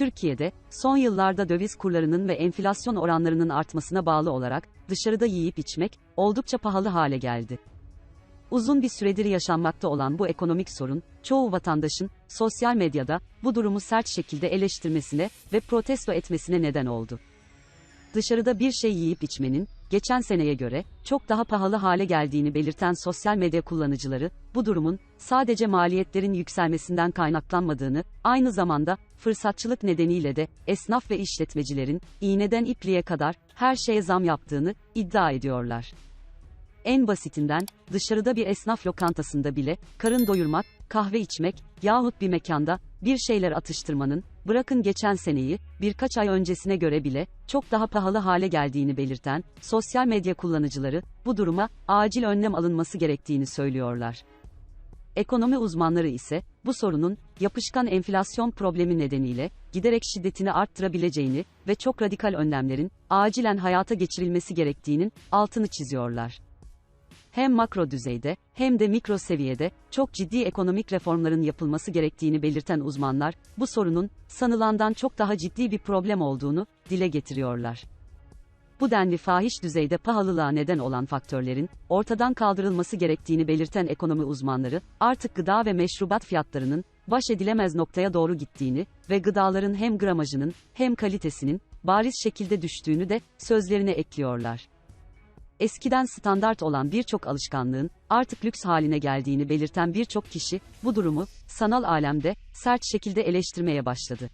Türkiye'de, son yıllarda döviz kurlarının ve enflasyon oranlarının artmasına bağlı olarak, dışarıda yiyip içmek, oldukça pahalı hale geldi. Uzun bir süredir yaşanmakta olan bu ekonomik sorun, çoğu vatandaşın, sosyal medyada, bu durumu sert şekilde eleştirmesine ve protesto etmesine neden oldu. Dışarıda bir şey yiyip içmenin, geçen seneye göre, çok daha pahalı hale geldiğini belirten sosyal medya kullanıcıları, bu durumun, sadece maliyetlerin yükselmesinden kaynaklanmadığını, aynı zamanda, fırsatçılık nedeniyle de, esnaf ve işletmecilerin, iğneden ipliğe kadar, her şeye zam yaptığını, iddia ediyorlar. En basitinden, dışarıda bir esnaf lokantasında bile, karın doyurmak, kahve içmek, yahut bir mekanda, bir şeyler atıştırmanın, bırakın geçen seneyi, birkaç ay öncesine göre bile, çok daha pahalı hale geldiğini belirten, sosyal medya kullanıcıları, bu duruma, acil önlem alınması gerektiğini söylüyorlar. Ekonomi uzmanları ise, bu sorunun, yapışkan enflasyon problemi nedeniyle, giderek şiddetini arttırabileceğini ve çok radikal önlemlerin, acilen hayata geçirilmesi gerektiğinin, altını çiziyorlar hem makro düzeyde hem de mikro seviyede çok ciddi ekonomik reformların yapılması gerektiğini belirten uzmanlar, bu sorunun sanılandan çok daha ciddi bir problem olduğunu dile getiriyorlar. Bu denli fahiş düzeyde pahalılığa neden olan faktörlerin ortadan kaldırılması gerektiğini belirten ekonomi uzmanları, artık gıda ve meşrubat fiyatlarının baş edilemez noktaya doğru gittiğini ve gıdaların hem gramajının hem kalitesinin bariz şekilde düştüğünü de sözlerine ekliyorlar eskiden standart olan birçok alışkanlığın artık lüks haline geldiğini belirten birçok kişi bu durumu sanal alemde sert şekilde eleştirmeye başladı.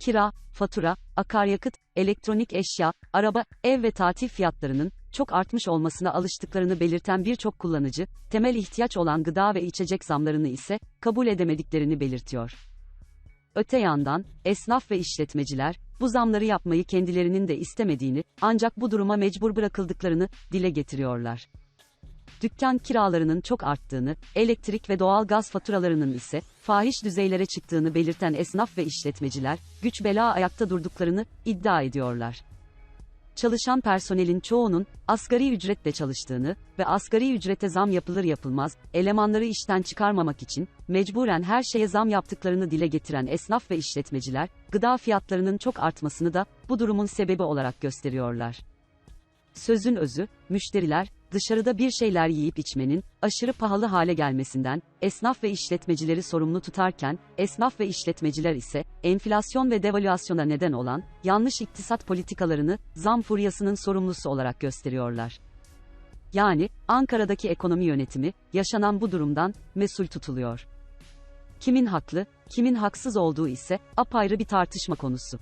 Kira, fatura, akaryakıt, elektronik eşya, araba, ev ve tatil fiyatlarının çok artmış olmasına alıştıklarını belirten birçok kullanıcı, temel ihtiyaç olan gıda ve içecek zamlarını ise kabul edemediklerini belirtiyor. Öte yandan, esnaf ve işletmeciler, bu zamları yapmayı kendilerinin de istemediğini, ancak bu duruma mecbur bırakıldıklarını, dile getiriyorlar. Dükkan kiralarının çok arttığını, elektrik ve doğal gaz faturalarının ise, fahiş düzeylere çıktığını belirten esnaf ve işletmeciler, güç bela ayakta durduklarını, iddia ediyorlar çalışan personelin çoğunun asgari ücretle çalıştığını ve asgari ücrete zam yapılır yapılmaz elemanları işten çıkarmamak için mecburen her şeye zam yaptıklarını dile getiren esnaf ve işletmeciler, gıda fiyatlarının çok artmasını da bu durumun sebebi olarak gösteriyorlar. Sözün özü, müşteriler, dışarıda bir şeyler yiyip içmenin, aşırı pahalı hale gelmesinden, esnaf ve işletmecileri sorumlu tutarken, esnaf ve işletmeciler ise, enflasyon ve devalüasyona neden olan, yanlış iktisat politikalarını, zam furyasının sorumlusu olarak gösteriyorlar. Yani, Ankara'daki ekonomi yönetimi, yaşanan bu durumdan, mesul tutuluyor. Kimin haklı, kimin haksız olduğu ise, apayrı bir tartışma konusu.